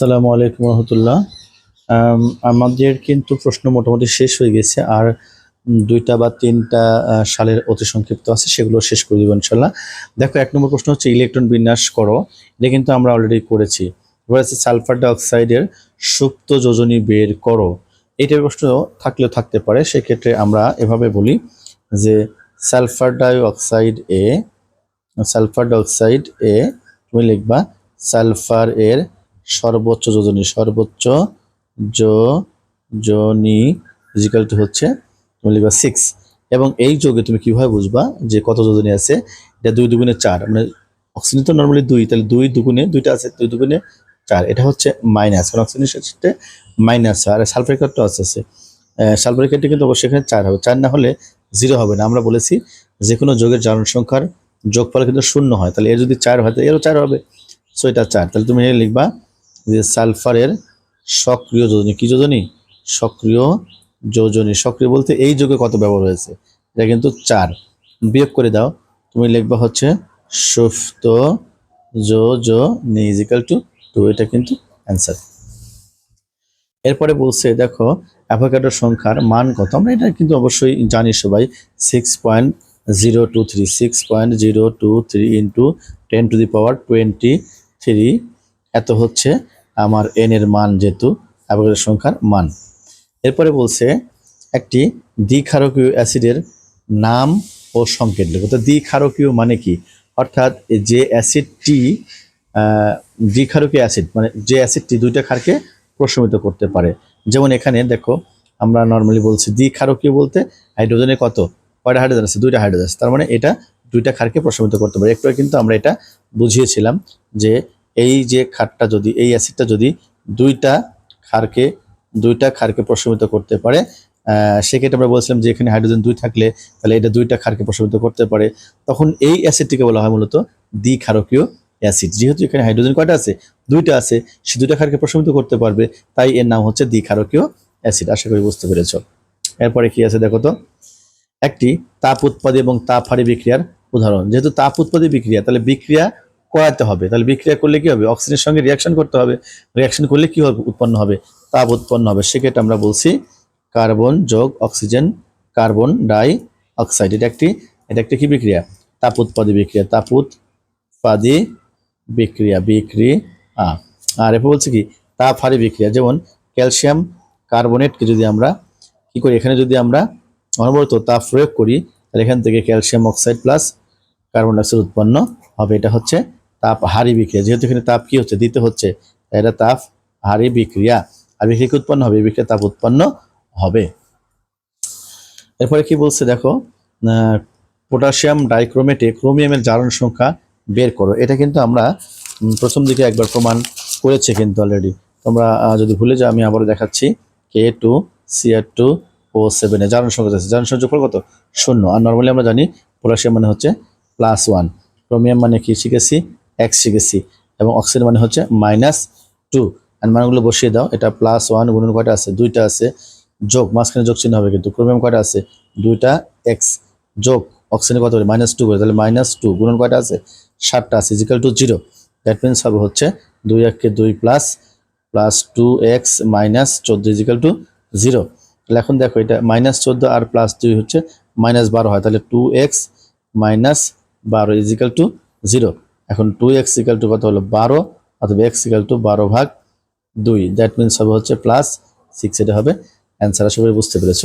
আসসালামু আলাইকুম রহমতুল্লাহ। আমাদের কিন্তু প্রশ্ন মোটামুটি শেষ হয়ে গেছে, আর দুইটা বা তিনটা সালের অতি সংক্ষিপ্ত আছে, সেগুলো শেষ করে দেবো ইনশাল্লাহ। দেখো, এক নম্বর প্রশ্ন হচ্ছে, ইলেকট্রন বিন্যাস করো। এটা কিন্তু আমরা অলরেডি করেছি। এবার আছে, সালফার ডাইঅক্সাইডের সুপ্ত যোজনী বের করো। এইটার প্রশ্ন থাকলেও থাকতে পারে, সেক্ষেত্রে আমরা এভাবে বলি যে, সালফার ডাইঅক্সাইড এ, সালফার ডাইঅক্সাইড এ, তুমি লিখবা, সালফার এর সর্বোচ্চ যোজনী সর্বোচ্চ যোজনী টু হচ্ছে তুমি লিখবা সিক্স এবং এই যোগে তুমি কীভাবে বুঝবা যে কত যোজনী আছে? এটা দুই দুগুণে চার। মানে অক্সিজেন তো নর্মালি দুই, তাহলে দুই দুগুণে দুইটা আছে, দুই দুগুণে চার। এটা হচ্ছে মাইনাস কারণ অক্সিজেনের সাথে মাইনাস আর সালফারিক অ্যাসিডটা আছে। আছে সালফারিক অ্যাসিড কিন্তু অবশ্যই এখানে চার হবে। চার না হলে জিরো হবে না। আমরা বলেছি যে কোনো যোগের জারণ সংখ্যার যোগফল কিন্তু শূন্য হয়। তাহলে এর যদি চার হয়, তাহলে এরও চার হবে। সো এটা চার। তাহলে তুমি লিখবা যে সালফারের সক্রিয় যোজনী, কি যোজনী? সক্রিয় যোজনী। সক্রিয় বলতে এই যোগে কত ব্যবহার হয়েছে? এটা কিন্তু চার। বিয়োগ করে দাও, তুমি লিখবা হচ্ছে যোজনী ইজিক্যাল টু টু এটা কিন্তু অ্যান্সার এরপরে বলছে, দেখো অ্যাভোকাডোর সংখ্যার মান কত? আমরা এটা কিন্তু অবশ্যই জানি সবাই। Six point zero two three six point zero two three into ten to the power twenty three এত হচ্ছে আমার এন এর মান যেহেতু অ্যাভোকাডোর সংখ্যার মান। এরপরে বলছে একটি দ্বিক্ষারকীয় অ্যাসিডের নাম ও সংকেত লেখো। তো দ্বিক্ষারকীয় মানে কি? অর্থাৎ যে অ্যাসিডটি দ্বিক্ষারকীয় অ্যাসিড মানে যে অ্যাসিডটি দুইটা ক্ষারকে প্রশমিত করতে পারে। যেমন এখানে দেখো, আমরা নর্মালি বলছি দ্বিক্ষারকীয় বলতে হাইড্রোজেনে কত? কয়টা হাইড্রোজেন আছে? দুইটা হাইড্রোজেন আছে। তার মানে এটা দুইটা ক্ষারকে প্রশমিত করতে পারে। একটু কিন্তু আমরা এটা বুঝিয়েছিলাম যে এই যে ক্ষারটা যদি, এই অ্যাসিডটা যদি দুইটা খারকে দুইটা খারকে প্রশমিত করতে পারে সেক্ষেত্রে আমরা বলছিলাম যে এখানে হাইড্রোজেন দুই থাকলে তাহলে এটা দুইটা খারকে প্রশমিত করতে পারে। তখন এই অ্যাসিডটিকে বলা হয় মূলত দ্বি দ্বিক্ষারকীয় অ্যাসিড। যেহেতু এখানে হাইড্রোজেন কয়টা আছে? দুইটা আছে। সে দুইটা ক্ষারকে প্রশমিত করতে পারবে, তাই এর নাম হচ্ছে দ্বি দ্বিক্ষারকীয় অ্যাসিড। আশা করি বুঝতে পেরেছ। এরপরে কি আছে দেখো তো? একটি তাপ উৎপাদী এবং তাপ হারি বিক্রিয়ার উদাহরণ। যেহেতু তাপ উৎপাদী বিক্রিয়া, তাহলে বিক্রিয়া করাতে হবে। তাহলে বিক্রিয়া করলে কি হবে? অক্সিজেনের সঙ্গে রিয়াকশন করতে হবে। রিয়াকশন করলে কি হবে? উৎপন্ন হবে? তাপ উৎপন্ন হবে। সেক্ষেত্রে আমরা বলছি কার্বন যোগ অক্সিজেন কার্বন ডাই অক্সাইড এটা একটি এটা একটি কি বিক্রিয়া? তাপ উৎপাদী বিক্রিয়া। তাপ উৎপাদী বিক্রিয়া। বিক্রিয়া। আর এরপর বলছে কি? তাপ হারি বিক্রিয়া। যেমন ক্যালসিয়াম কার্বনেটকে যদি আমরা কি করি? এখানে যদি আমরা অনবরত তাপ প্রয়োগ করি, তাহলে এখান থেকে calcium oxide plus carbon dioxide উৎপন্ন হবে। এটা হচ্ছে তাপ হারি বিক্রিয়া। যেহেতু এখানে তাপ কি হচ্ছে? দিতে হচ্ছে এটা তাপ হারি বিক্রিয়া। আর বিক্রিয়া উৎপন্ন হবে? বিক্রিয়া তাপ উৎপন্ন হবে। এরপরে কি বলছে? দেখো পটাশিয়াম ডাইক্রোমেটে ক্রোমিয়ামের জারণ সংখ্যা বের করো। এটা কিন্তু আমরা প্রথম দিকে একবার প্রমাণ করেছে কিন্তু অলরেডি তোমরা যদি ভুলে যাও, আমি আবারও দেখাচ্ছি। K two CR two O সেভেনে জারণ সংখ্যা আছে। জারণ সংখ্যা কত? শূন্য। আর নর্মালি আমরা জানি পটাশিয়াম মানে হচ্ছে প্লাস ওয়ান ক্রোমিয়াম মানে কি? শিখেছি। এক্স শিখেছি এবং অক্সিজেন মানে হচ্ছে মাইনাস টু আর মানগুলো বসিয়ে দাও, এটা প্লাস ওয়ান গুণন কয়টা আছে? দুইটা আছে। যোগ, মাঝখানে যোগ চিহ্ন হবে কিন্তু। ক্রোমিয়াম কয়টা আছে? দুইটা এক্স। যোগ, অক্সিজেন কত হবে মাইনাস টু করে। তাহলে মাইনাস টু গুণন কয়টা আছে? সাতটা আছে equal to zero that means হবে হচ্ছে দুই এককে দুই plus plus two X minus চোদ্দ ইজিক্যাল টু জিরো তাহলে এখন দেখো, এটা মাইনাস চোদ্দ আর প্লাস দুই হচ্ছে মাইনাস বারো হয়। তাহলে টু এক্স মাইনাস বারো ইজিক্যাল টু জিরো এখন টু এক্স ইকাল টু কত হলো? বারো অথবা এক্স ইকাল টু বারো ভাগ দুই। দ্যাট মিনস হবে হচ্ছে প্লাস সিক্স এটা হবে অ্যান্সার করি বুঝতে পেরেছ।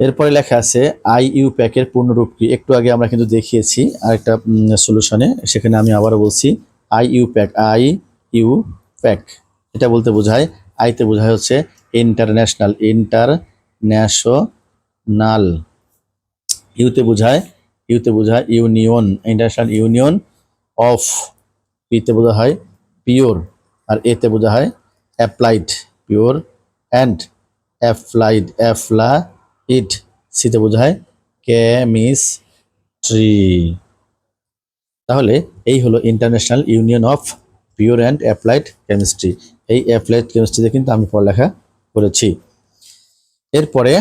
এরপরে লেখা আছে আই ইউ প্যাকের পূর্ণরূপ কি? একটু আগে আমরা কিন্তু দেখিয়েছি আরেকটা সলিউশনে সেখানে আমি আবারও বলছি IUPAC IUPAC এটা বলতে বোঝায় আইতে বোঝায় হচ্ছে ইন্টারন্যাশনাল ইন্টারন্যাশনাল ইউতে বোঝায় ইউতে বোঝায় ইউনিয়ন, ইন্টারন্যাশনাল ইউনিয়ন অফ পিতে বোঝা হয় পিওর আর এতে বোঝা হয় applied, pure and applied applied, সিতে বোঝা হয় কেমিস্ট্রি। তাহলে এই হলো international union of pure and applied chemistry. এই অ্যাপ্লাইড কেমিস্ট্রিতে কিন্তু আমি পড়ালেখা করেছি। এরপরে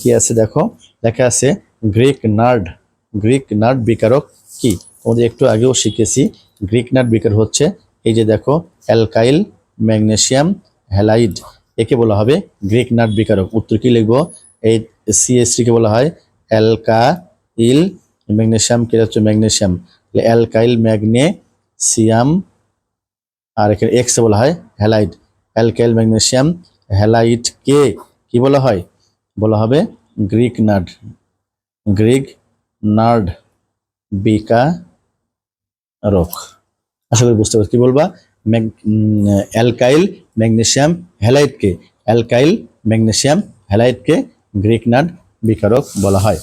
কি আছে দেখো? লেখা আছে গ্রিক নার্ড গ্রিক নার্ড বিকারক কি? তোমাদের একটু আগেও শিখেছি, গ্রিক নার্ড বিকার হচ্ছে, এই যে দেখো, অ্যালকাইল ম্যাগনেশিয়াম হ্যালাইড, একে বলা হবে গ্রিক নাট বিকারক। উত্তর কি লিখব? এই সিএসটি কে বলা হয় অ্যালকাইল ম্যাগনেশিয়াম কে হচ্ছে ম্যাগনেসিয়াম? অ্যালকাইল, ম্যাগনেসিয়াম, আর এখানে এক্স বলা হয় হ্যালাইড। অ্যালকাইল ম্যাগনেশিয়াম হ্যালাইড কে? কি বলা হয়? বলা হবে গ্রিক নাট গ্রিক নার্ড বিকা আশা করি বুঝতে পারছি। কি বলবা? অ্যালকাইল ম্যাগনেশিয়াম হ্যালাইডকে অ্যালকাইল ম্যাগনেশিয়াম হ্যালাইডকে গ্রিক নাট বিকারক বলা হয়।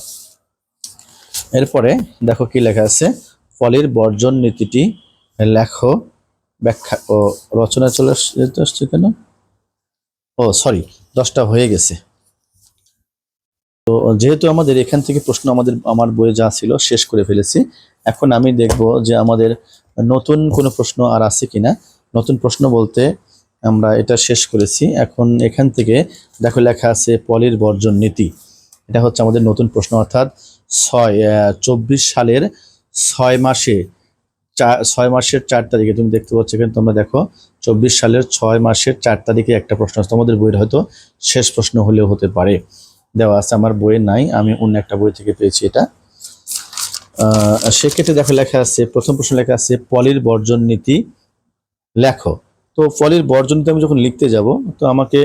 এরপরে দেখো কি লেখা আছে। ফলের বর্জন নীতিটি লেখো, ব্যাখ্যা ও রচনা চলে আস- আসছে কেন? ও সরি দশটা হয়ে গেছে। তো যেহেতু আমাদের এখান থেকে প্রশ্ন আমাদের, আমার বইয়ে যা ছিল শেষ করে ফেলেছি। এখন আমি দেখব যে আমাদের নতুন কোনো প্রশ্ন আর আছে কিনা। নতুন প্রশ্ন বলতে আমরা এটা শেষ করেছি। এখন এখান থেকে দেখো লেখা আছে পলির বর্জন নীতি। এটা হচ্ছে আমাদের নতুন প্রশ্ন, অর্থাৎ ছয় চব্বিশ সালের ছয় মাসে ছয় মাসের চার তারিখে, তুমি দেখতে পাচ্ছ এখানে, তোমরা দেখো, চব্বিশ সালের ছয় মাসের চার তারিখে একটা প্রশ্ন আছে। তোমাদের বইয়ের হয়তো শেষ প্রশ্ন হলেও হতে পারে। দেওয়া আছে, আমার বইয়ে নাই, আমি অন্য একটা বই থেকে পেয়েছি এটা। সেক্ষেত্রে দেখো লেখা আছে, প্রথম প্রশ্ন লেখা আছে, পলির বর্জন নীতি লেখো। তো পলির বর্জন নীতি আমি যখন লিখতে যাব, তো আমাকে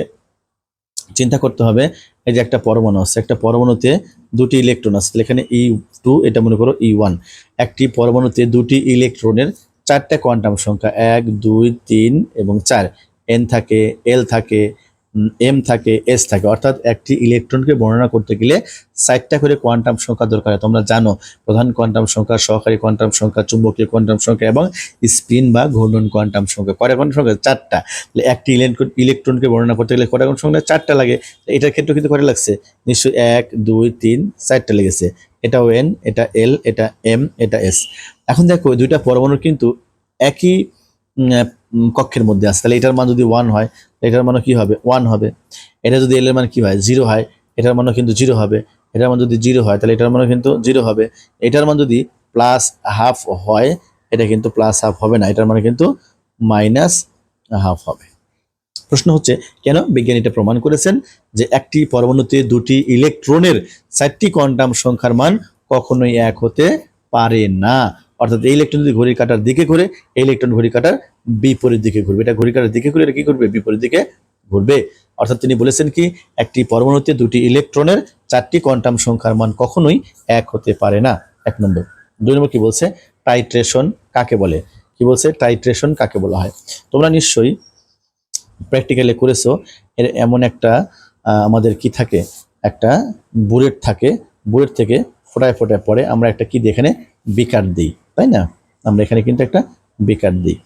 চিন্তা করতে হবে, এই যে একটা পরমাণু আছে, একটা পরমাণুতে দুটি ইলেকট্রন আছে এখানে ই টু এটা মনে করো ই ওয়ান একটি পরমাণুতে দুটি ইলেকট্রনের চারটা কোয়ান্টাম সংখ্যা, এক, দুই, তিন এবং চার। এন থাকে এল থাকে এম থাকে এস থাকে। অর্থাৎ একটি ইলেকট্রনকে বর্ণনা করতে গেলে চারটা করে কোয়ান্টাম সংখ্যা দরকার হয়। তোমরা জানো, প্রধান কোয়ান্টাম সংখ্যা, সহকারী কোয়ান্টাম সংখ্যা, চুম্বকীয় কোয়ান্টাম সংখ্যা এবং স্পিন বা ঘূর্ণন কোয়ান্টাম সংখ্যা। কয়টা কোয়ান্টাম সংখ্যা চারটা। একটি ইলেকট্রন ইলেকট্রনকে বর্ণনা করতে গেলে কয়টা কোয়ান্টাম সংখ্যা চারটা লাগে। এটার ক্ষেত্রে কিন্তু কয়টা লাগছে। নিশ্চয়ই এক, দুই, তিন চারটা লেগেছে। এটা এন এটা এল এটা এম এটা এস এখন দেখো, দুইটা পরমাণুর কিন্তু একই কক্ষের মধ্যে আছে। তাহলে এটার মান যদি ওয়ান হয় এটার মানে কি হবে? ওয়ান হবে। এটা যদি এল এর মান কি হয়? জিরো হয়। এটার মানে কিন্তু জিরো হবে। এটার মান যদি জিরো হয়, তাহলে এটার মানে কিন্তু জিরো হবে। এটার মান যদি প্লাস হাফ হয়, এটা কিন্তু প্লাস হাফ হবে না। এটার মানে কিন্তু মাইনাস হাফ হবে। প্রশ্ন হচ্ছে, কেন বিজ্ঞানী এটা প্রমাণ করেছেন যে একটি পরমাণুতে দুটি ইলেকট্রনের চারটি কোয়ান্টাম সংখ্যার মান কখনোই এক হতে পারে না? অর্থাৎ এই ইলেকট্রন যদি ঘড়ির কাটার দিকে ঘুরে, এই ইলেকট্রন ঘড়ি কাটার বিপরীত দিকে ঘুরবে। এটা ঘড়ি কাটার দিকে ঘুরে, এটা কি করবে বিপরীত দিকে ঘুরবে। অর্থাৎ তিনি বলেছেন কি, একটি পরমাণুতে দুটি ইলেকট্রনের চারটি কোয়ান্টাম সংখ্যার মান কখনোই এক হতে পারে না। এক নম্বর। দুই নম্বর কি বলছে? টাইট্রেশন কাকে বলে? কি বলছে? টাইট্রেশন কাকে বলা হয়? তোমরা নিশ্চয়ই প্র্যাকটিক্যালি করেছ, এর এমন একটা আমাদের কি থাকে? একটা বুলেট থাকে। বুলেট থেকে ফোটায় ফোটায় পরে আমরা একটা কি এখানে? বিকার দিই। তাই না? আমরা এখানে কিন্তু একটা বিকার দিই।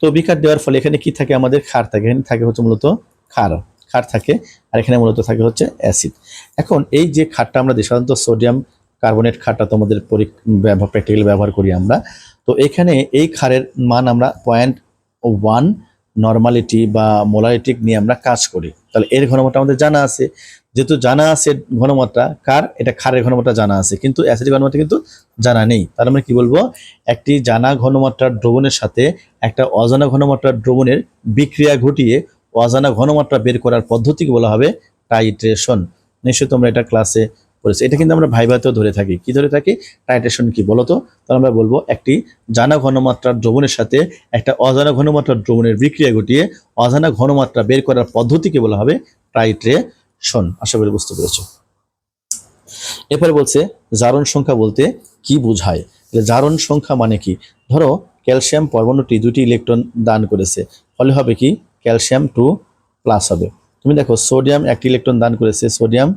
তো বিকার দেওয়ার ফলে এখানে কি থাকে? আমাদের খার থাকে। এখানে থাকে হচ্ছে মূলত খার খার থাকে। আর এখানে মূলত থাকে হচ্ছে অ্যাসিড। এখন এই যে খারটা আমরা সাধারণত সোডিয়াম কার্বনেট ক্ষারটা তোমাদের ব্যবহার প্র্যাকটিক্যালি ব্যবহার করি আমরা। তো এখানে এই খারের মান আমরা পয়েন্ট ওয়ান নর্মালিটি বা মোলারিটিক নিয়ে আমরা কাজ করি। তাহলে এর ঘনমাত্রা আমাদের জানা আছে। যেহেতু জানা আছে ঘনমাত্রা, কার? এটা খারের ঘনমাত্রা জানা আছে, কিন্তু অ্যাসিড ঘনমাত্রা কিন্তু জানা নেই। তার মানে কি বলব? একটি জানা ঘনমাত্রার দ্রবণের সাথে একটা অজানা ঘনমাত্রার দ্রবণের বিক্রিয়া ঘটিয়ে অজানা ঘনমাত্রা বের করার পদ্ধতিকে বলা হবে টাইট্রেশন নিশ্চয়ই তোমরা এটা ক্লাসে পড়েছো। এটা কিন্তু আমরা ভাইভাতেও ধরে থাকি। কি ধরে থাকি? টাইট্রেশন কি বলো তো তাহলে আমরা বলব একটি জানা ঘনমাত্রার দ্রবণের সাথে একটা অজানা ঘনমাত্রার দ্রবণের বিক্রিয়া ঘটিয়ে অজানা ঘনমাত্রা বের করার পদ্ধতিকে বলা হবে টাইট্রেশন আশা করি বুঝতে পেরেছ। এরপরে বলছে, জারণ সংখ্যা বলতে কি বোঝায়? জারণ সংখ্যা মানে কি? ধরো, ক্যালসিয়াম পরমাণুটি দুটি ইলেকট্রন দান করেছে, ফলে হবে কি? ক্যালসিয়াম টু প্লাস হবে। তুমি দেখো, সোডিয়াম একটি ইলেকট্রন দান করেছে, সোডিয়াম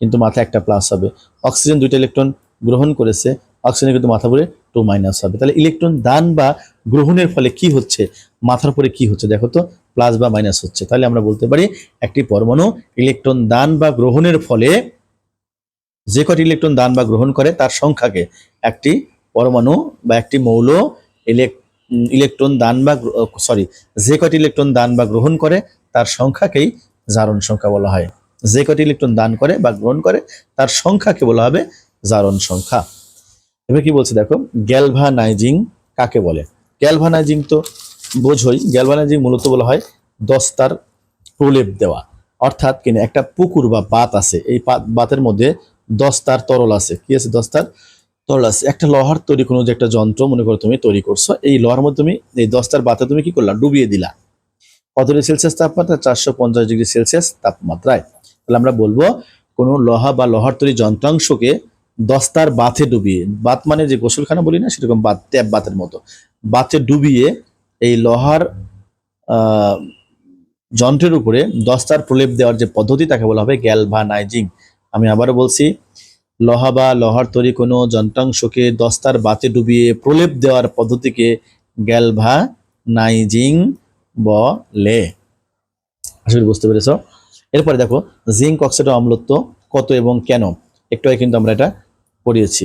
কিন্তু মাথায় একটা প্লাস হবে। অক্সিজেন দুইটা ইলেকট্রন গ্রহণ করেছে, অক্সিজেন কিন্তু মাথা পরে টু মাইনাস হবে। তাহলে ইলেকট্রন দান বা গ্রহণের ফলে কি হচ্ছে? মাথার উপরে কি হচ্ছে? দেখো তো প্লাস বা মাইনাস হচ্ছে। তাহলে আমরা বলতে পারি একটি পরমাণু ইলেকট্রন দান বা গ্রহণের ফলে যে কটি ইলেকট্রন দান বা গ্রহণ করে তার সংখ্যাকে একটি পরমাণু বা একটি মৌল ইলেক- ইলেকট্রন দান বা সরি যে কটি ইলেকট্রন দান বা গ্রহণ করে তার সংখ্যাকেই জারণ সংখ্যা বলা হয়। যে কটি ইলেকট্রন দান করে বা গ্রহণ করে তার সংখ্যাকে বলা হবে জারণ সংখ্যা। এবার কি বলছে দেখো, গ্যালভানাইজিং কাকে বলে? গ্যালভানাইজিং তো বোঝই, গ্যালভানাইজিং মূলত বলা হয় দস্তার প্রলেপ দেওয়া। অর্থাৎ কিনা একটা পুকুর বা বাত আছে, এই বাতের মধ্যে দস্তার তরল আছে। কি আছে দস্তার? তরল আছে। একটা লোহার তৈরি কোনো যে একটা যন্ত্র, মনে করো তুমি তৈরি করছ, এই লোহার মধ্যে তুমি, এই দস্তার বাতে তুমি কি করলা? ডুবিয়ে দিলা। কত ডিগ্রি সেলসিয়াস তাপমাত্রা? চারশো পঞ্চাশ ডিগ্রি সেলসিয়াস তাপমাত্রায়। তাহলে আমরা বলব, কোনো লোহা বা লোহার তৈরি যন্ত্রাংশকে দস্তার বাথে ডুবিয়ে বাত মানে যে গোসলখানা বলি না, সেরকম বাত ট্যাপ বাতের মতো। বাতে ডুবিয়ে এই লোহার যন্ত্রের উপরে দস্তার প্রলেপ দেওয়ার যে পদ্ধতি তাকে বলা হবে গ্যালভানাইজিং। আমি আবারও বলছি, লোহা বা লোহার তৈরি কোনো যন্ত্রাংশকে দস্তার বাতে ডুবিয়ে প্রলেপ দেওয়ার পদ্ধতিকে গ্যালভানাইজিং বলে। করি বুঝতে পেরেছ? এরপরে দেখো, জিঙ্ক অক্সাইডের অম্লত্ব কত এবং কেন? একটু কিন্তু আমরা এটা পড়িয়েছি।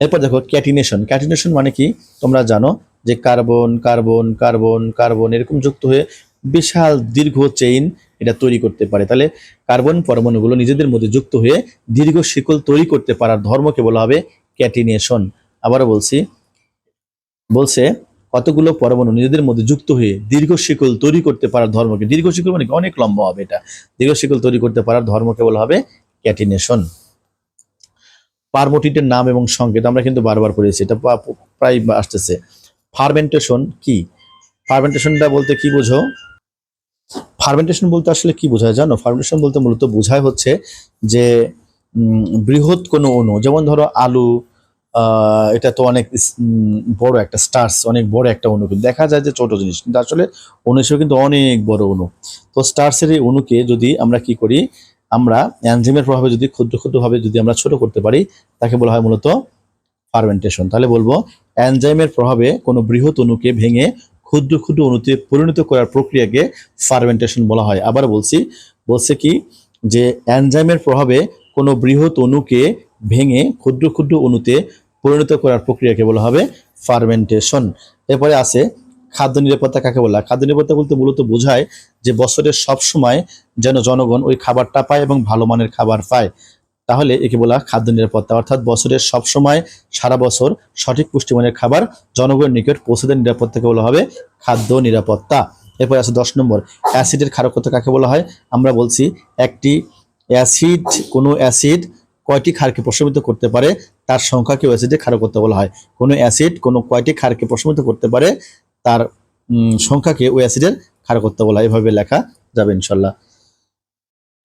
এরপর দেখো ক্যাটিনেশন। ক্যাটিনেশন মানে কি? তোমরা জানো যে কার্বন কার্বন কার্বন কার্বন এরকম যুক্ত হয়ে বিশাল দীর্ঘ চেইন এটা তৈরি করতে পারে। তাহলে কার্বন পরমাণুগুলো নিজেদের মধ্যে যুক্ত হয়ে দীর্ঘ শিকল তৈরি করতে পারার ধর্মকে বলা হবে ক্যাটিনেশন। আবারও বলছি, বলছে কতগুলো পরমাণু নিজেদের মধ্যে যুক্ত হয়ে দীর্ঘ শিকল তৈরি করতে পারার ধর্মকে, দীর্ঘ শিকল মানে অনেক লম্বা হবে এটা। দীর্ঘ শিকল তৈরি করতে পারার ধর্মকে বলা হবে ক্যাটিনেশন। পারমোটিটের নাম এবং সংকেত আমরা কিন্তু বারবার পড়েছি, এটা প্রায় আসতেছে। ফার্মেন্টেশন কি? ফার্মেন্টেশনটা বলতে কি বোঝো? ফার্মেন্টেশন বলতে আসলে কি বোঝায় জানো? ফার্মেন্টেশন বলতে মূলত বোঝায় হচ্ছে যে বৃহৎ কোনো অণু, যেমন ধরো আলু এটা তো অনেক বড় একটা স্টার্স অনেক বড় একটা অণু, কিন্তু দেখা যায় যে ছোট জিনিস, কিন্তু আসলে অণু কিন্তু অনেক বড় অণু। তো স্টার্সের এই অণুকে যদি আমরা কি করি আমরা অ্যানজিমের প্রভাবে যদি ক্ষুদ্র ক্ষুদ্রভাবে যদি আমরা ছোট করতে পারি, তাকে বলা হয় মূলত ফার্মেন্টেশন তাহলে বলব অ্যানজাইমের প্রভাবে কোনো বৃহৎ অণুকে ভেঙে ক্ষুদ্র ক্ষুদ্র অণুতে পরিণত করার প্রক্রিয়াকে ফার্মেন্টেশন বলা হয়। আবার বলছি, বলছে কি যে অ্যানজাইমের প্রভাবে কোনো বৃহৎ অণুকে ভেঙে ক্ষুদ্র ক্ষুদ্র অণুতে পরিণত করার প্রক্রিয়াকে বলা হবে ফার্মেন্টেশন এরপরে আছে খাদ্য নিরাপত্তা কাকে বলা? খাদ্য নিরাপত্তা বলতে মূলত বোঝায় যে বছরের সব সময় যেন জনগণ ওই খাবারটা পায় এবং ভালো মানের খাবার পায়। তাহলে একে বলা খাদ্য নিরাপত্তা। অর্থাৎ বছরের সব সময় সারা বছর সঠিক পুষ্টিমানের খাবার জনগণের নিকট পৌঁছে দেওয়ার নিরাপত্তাকে বলা হবে খাদ্য নিরাপত্তা। এরপর আছে দশ নম্বর, অ্যাসিডের ক্ষারকতা কাকে বলা হয়? আমরা বলছি একটি অ্যাসিড, কোনো অ্যাসিড কয়টি ক্ষারকে প্রশমিত করতে পারে? তার সংখ্যাকে অ্যাসিডের ক্ষারকতা বলা হয়। কোনো অ্যাসিড কোনো কয়টি ক্ষারকে প্রশমিত করতে পারে? তার সংখ্যাকে ওই অ্যাসিডের ক্ষারকত্ব বলা এভাবে লেখা যাবে ইনশাল্লাহ।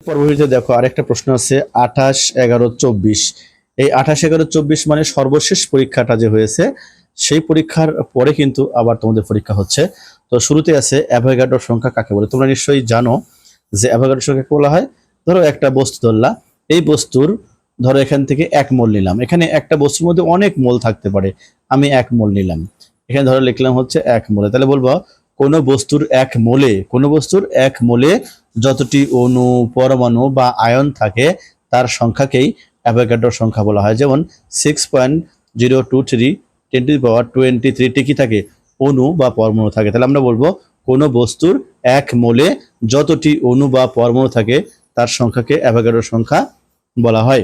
পরবর্তীতে দেখো আরেকটা প্রশ্ন আছে, আঠাশ এগারো চব্বিশ। এই আঠাশ এগারো চব্বিশ মানে সর্বশেষ পরীক্ষাটা যে হয়েছে, সেই পরীক্ষার পরে কিন্তু আবার তোমাদের পরীক্ষা হচ্ছে। তো শুরুতে আছে অ্যাভোগাড্রোর সংখ্যা কাকে বলে? তোমরা নিশ্চয়ই জানো যে অ্যাভোগাড্রোর সংখ্যা কাকে বলা হয়? ধরো একটা বস্তু ধরলা এই বস্তুর ধরো এখান থেকে এক মোল নিলাম। এখানে একটা বস্তুর মধ্যে অনেক মোল থাকতে পারে, আমি এক মোল নিলাম। এখানে ধরো লিখলাম হচ্ছে এক মোলে। তাহলে বলব, কোনো বস্তুর এক মোলে, কোনো বস্তুর এক মোলে যতটি অণু, পরমাণু বা আয়ন থাকে, তার সংখ্যাকেই অ্যাভোগাড্রোর সংখ্যা বলা হয়। যেমন six point zero two three ten to power twenty thirty কি থাকে? অণু বা পরমাণু থাকে। তাহলে আমরা বলব, কোনো বস্তুর এক মোলে যতটি অণু বা পরমাণু থাকে, তার সংখ্যাকে অ্যাভোগাড্রোর সংখ্যা বলা হয়।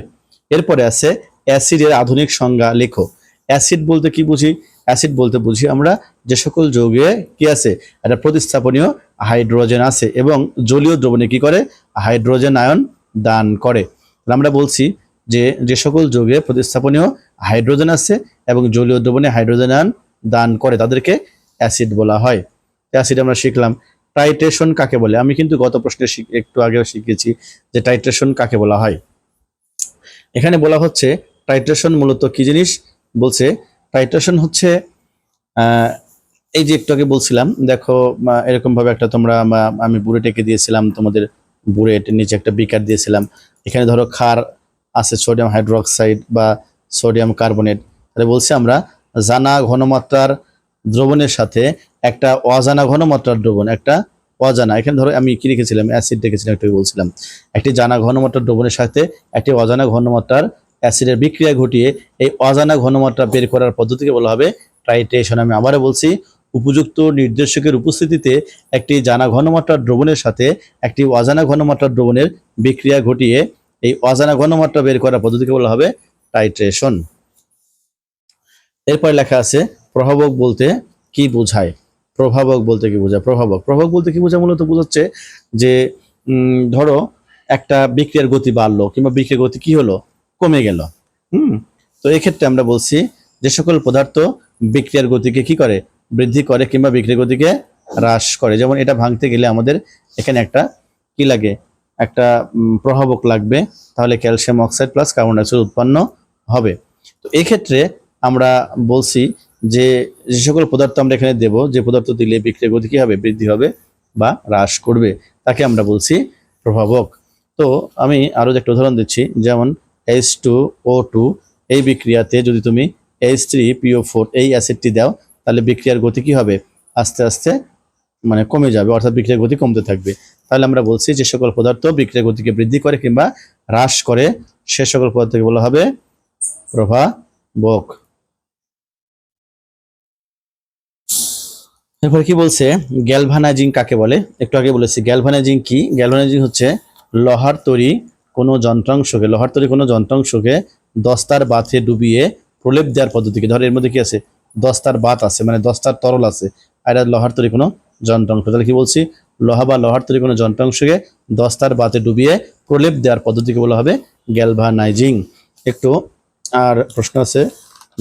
এরপরে আছে অ্যাসিডের আধুনিক সংজ্ঞা, লেখো। অ্যাসিড বলতে কি বুঝি? অ্যাসিড বলতে বুঝি আমরা, যে সকল যৌগে কি আছে? একটা প্রতিস্থাপনীয় হাইড্রোজেন আছে এবং জলীয় দ্রবণে কি করে? হাইড্রোজেন আয়ন দান করে। আমরা বলছি যে যে সকল যৌগে প্রতিস্থাপনীয় হাইড্রোজেন আছে এবং জলীয় দ্রবণে হাইড্রোজেন আয়ন দান করে, তাদেরকে অ্যাসিড বলা হয়। অ্যাসিড আমরা শিখলাম। টাইট্রেশন কাকে বলে? আমি কিন্তু গত প্রশ্নে একটু আগেও শিখেছি যে টাইট্রেশন কাকে বলা হয়। এখানে বলা হচ্ছে, টাইট্রেশন মূলত কি জিনিস? বলছে টাইট্রেশন হচ্ছে এই যে একটু আগে বলছিলাম, দেখো এরকম ভাবে একটা তোমরা আমি বুড়েট এঁকে দিয়েছিলাম, তোমাদের বুড়েট নিচে একটা বিকার দিয়েছিলাম। এখানে ধরো খার আছে, সোডিয়াম হাইড্রোক্সাইড বা সোডিয়াম কার্বনেট। তাহলে বলছি আমরা, জানা ঘনমাত্রার দ্রবণের সাথে একটা অজানা ঘনমাত্রার দ্রবণ, একটা অজানা, এখানে ধরো আমি কি রেখেছিলাম, অ্যাসিড রেখেছিলাম, একটু বলছিলাম। একটি জানা ঘনমাত্রার দ্রবণের সাথে একটি অজানা ঘনমাত্রার অ্যাসিডের বিক্রিয়া ঘটিয়ে এই অজানা ঘনমাত্রা বের করার পদ্ধতিকে বলা হবে ট্রাইট্রেশন আমি আবারও বলছি, উপযুক্ত নির্দেশকের উপস্থিতিতে একটি জানা ঘনমাত্রার দ্রবণের সাথে একটি অজানা ঘনমাত্রার দ্রবণের বিক্রিয়া ঘটিয়ে এই অজানা ঘনমাত্রা বের করার পদ্ধতিকে বলা হবে টাইট্রেশন এরপরে লেখা আছে, প্রভাবক বলতে কি বোঝায়? প্রভাবক বলতে কি বোঝায়? প্রভাবক। প্রভাবক বলতে কি বোঝায়? মূলত বোঝাচ্ছে যে ধরো একটা বিক্রিয়ার গতি বাড়লো কিংবা বিক্রিয়ার গতি কি হলো? কমে গেল। হুম। তো এক্ষেত্রে আমরা বলছি যে সকল পদার্থ বিক্রিয়ার গতিকে কি করে? বৃদ্ধি করে কিংবা বিক্রিয়ার গতিকে হ্রাস করে। যেমন এটা ভাঙতে গেলে আমাদের এখানে একটা কি লাগে? একটা প্রভাবক লাগবে। তাহলে calcium oxide plus carbon dioxide উৎপন্ন হবে। তো এই ক্ষেত্রে আমরা বলছি যে যে সকল পদার্থ আমরা এখানে দেব যে পদার্থ দিলে বিক্রিয়ার গতি কি হবে? বৃদ্ধি হবে বা হ্রাস করবে। তাকে আমরা বলছি প্রভাবক। তো আমি আরও একটা উদাহরণ দিচ্ছি যেমন এইচ টু ও টু এই বিক্রিয়াতে যদি তুমি এইচ থ্রি পিও ফোর এই অ্যাসিডটি দাও, তাহলে বিক্রিয়ার গতি কি হবে? আস্তে আস্তে মানে কমে যাবে, অর্থাৎ বিক্রিয়ার গতি কমতে থাকবে। তাহলে আমরা বলছি যে সকল পদার্থ বিক্রিয়ার গতিকে বৃদ্ধি করে কিংবা হ্রাস করে। সে সকল পদার্থকে বলা হবে প্রভাবক। এরপর কি বলছে? গ্যালভানাইজিং কাকে বলে? একটু আগে বলেছি গ্যালভানাইজিং কি? গ্যালভানাইজিং হচ্ছে লোহার তৈরি কোনো যন্ত্রাংশকে, লোহার তৈরি কোনো যন্ত্রাংশকে দস্তার বাথে ডুবিয়ে প্রলেপ দেওয়ার পদ্ধতিকে, ধর এর মধ্যে কি আছে? দস্তার বাত আছে মানে দস্তার তরল আছে, আর লোহার তৈরি কোনো যন্ত্রাংশ। তাহলে কি বলছি? লোহা বা লোহার তৈরি কোনো যন্ত্রাংশকে দস্তার বাতে ডুবিয়ে প্রলেপ দেওয়ার পদ্ধতিকে বলা হবে গ্যালভানাইজিং। একটু আর প্রশ্ন আছে,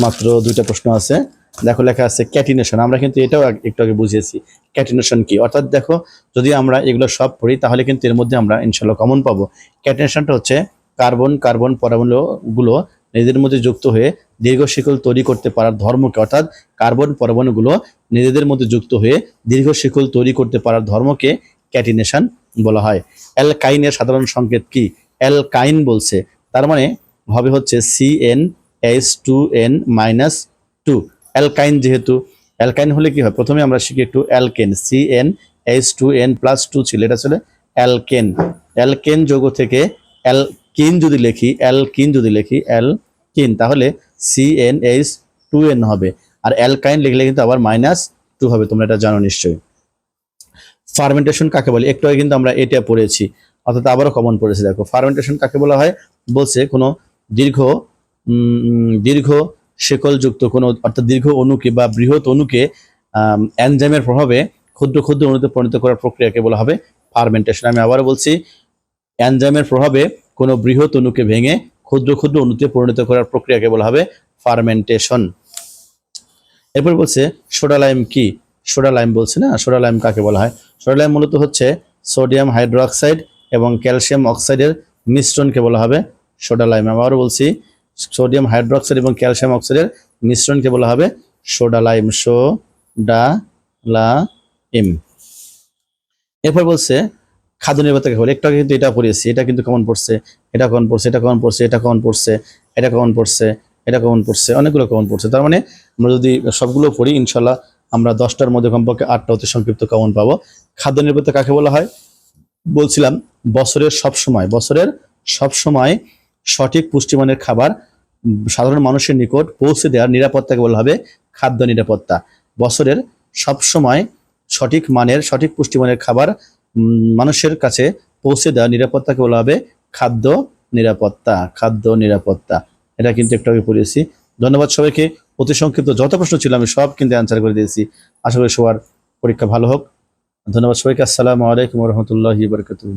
মাত্র দুইটা প্রশ্ন আছে। দেখো লেখা আছে ক্যাটিনেশন। আমরা কিন্তু এটাও একটু আগে বুঝিয়েছি। ক্যাটিনেশন কি? অর্থাৎ দেখো, যদি আমরা এগুলো সব পড়ি, তাহলে কিন্তু এর মধ্যে আমরা ইনশাল্লাহ কমন পাবো। ক্যাটিনেশনটা হচ্ছে কার্বন কার্বন পরমাণুগুলো নিজেদের মধ্যে যুক্ত হয়ে দীর্ঘ শিকল তৈরি করতে পারার ধর্মকে, অর্থাৎ কার্বন পরমাণুগুলো নিজেদের মধ্যে যুক্ত হয়ে দীর্ঘ শিকল তৈরি করতে পারার ধর্মকে ক্যাটিনেশন বলা হয়। অ্যালকাইনের সাধারণ সংকেত কি? অ্যালকাইন বলছে। তার মানে হবে হচ্ছে C N H two N minus two alkyne যেহেতু, অ্যালকাইন হলে কি হয়? প্রথমে আমরা শিখি একটু alkane C N H two N plus two ছিল। এটা ছিল অ্যালকেন। অ্যালকেন যৌগ থেকে অ্যালকিন যদি লিখি, অ্যালকিন যদি লিখি, অ্যালকিন, তাহলে C N H two N হবে। আর অ্যালকাইন লিখলে কিন্তু আবার মাইনাস টু হবে, তোমরা এটা জানো নিশ্চয়ই। ফার্মেন্টেশন কাকে বলে? একটু আগে কিন্তু আমরা এটা পড়েছি, অর্থাৎ আবারও কমন পড়েছি। দেখো ফার্মেন্টেশন কাকে বলা হয়? বলছে কোনো দীর্ঘ দীর্ঘ শেকলযুক্ত কোনো, অর্থাৎ দীর্ঘ অণুকে বা বৃহৎ অণুকে এনজাইমের প্রভাবে ক্ষুদ্র ক্ষুদ্র অণুতে পরিণত করার প্রক্রিয়াকে বলা হবে ফার্মেন্টেশন। আমি আবারও বলছি, এনজাইমের প্রভাবে কোনো বৃহৎ অণুকে ভেঙে ক্ষুদ্র ক্ষুদ্র অণুতে পরিণত করার প্রক্রিয়াকে বলা হবে ফার্মেন্টেশন। এরপর বলছে সোডা লাইম কি? সোডা লাইম বলছে না? সোডা লাইম কাকে বলা হয়? সোডা লাইম মূলত হচ্ছে সোডিয়াম হাইড্রোক্সাইড এবং ক্যালসিয়াম অক্সাইডের মিশ্রণকে বলা হবে সোডা লাইম আবারও বলছি সোডিয়াম হাইড্রোক্সাইড এবং ক্যালসিয়াম অক্সাইডের মিশ্রণকে বলা হবে সোডা লাইম সোডা লাইম এরপর বলছে, খাদ্য নিরাপত্তাকে বলে, একটু কিন্তু এটা পড়িয়েছি, এটা কিন্তু কমন পড়ছে, এটা কেমন পড়ছে, এটা কেমন পড়ছে, এটা কেমন পড়ছে, এটা কেমন পড়ছে, এটা কমন পড়ছে, অনেকগুলো কমন পড়ছে। তার মানে আমরা যদি সবগুলো পড়ি ইনশাল্লাহ আমরা দশটার মধ্যে কমপক্ষে আটটা অতি সংক্ষিপ্ত কমন পাবো। খাদ্য নিরাপত্তা কাকে বলা হয়? বলছিলাম, বছরের সব সময় বছরের সব সময় সঠিক পুষ্টিমানের খাবার সাধারণ মানুষের নিকট পৌঁছে দেওয়ার নিরাপত্তাকে বলা হবে খাদ্য নিরাপত্তা। বছরের সব সময় সঠিক মানের, সঠিক পুষ্টিমানের খাবার মানুষের কাছে পৌঁছে দেওয়ার নিরাপত্তাকে বলা হবে খাদ্য নিরাপত্তা খাদ্য নিরাপত্তা। এটা কিন্তু একটু আগে পড়িয়েছি। ধন্যবাদ সবাইকে। অতি সংক্ষিপ্ত যত প্রশ্ন ছিল আমি সব কিন্তু অ্যান্সার করে দিয়েছি। আশা করি সবার পরীক্ষা ভালো হোক। ধন্যবাদ সবাইকে। আসসালামু আলাইকুম রহমতুল্লাহ বরকাতুহ।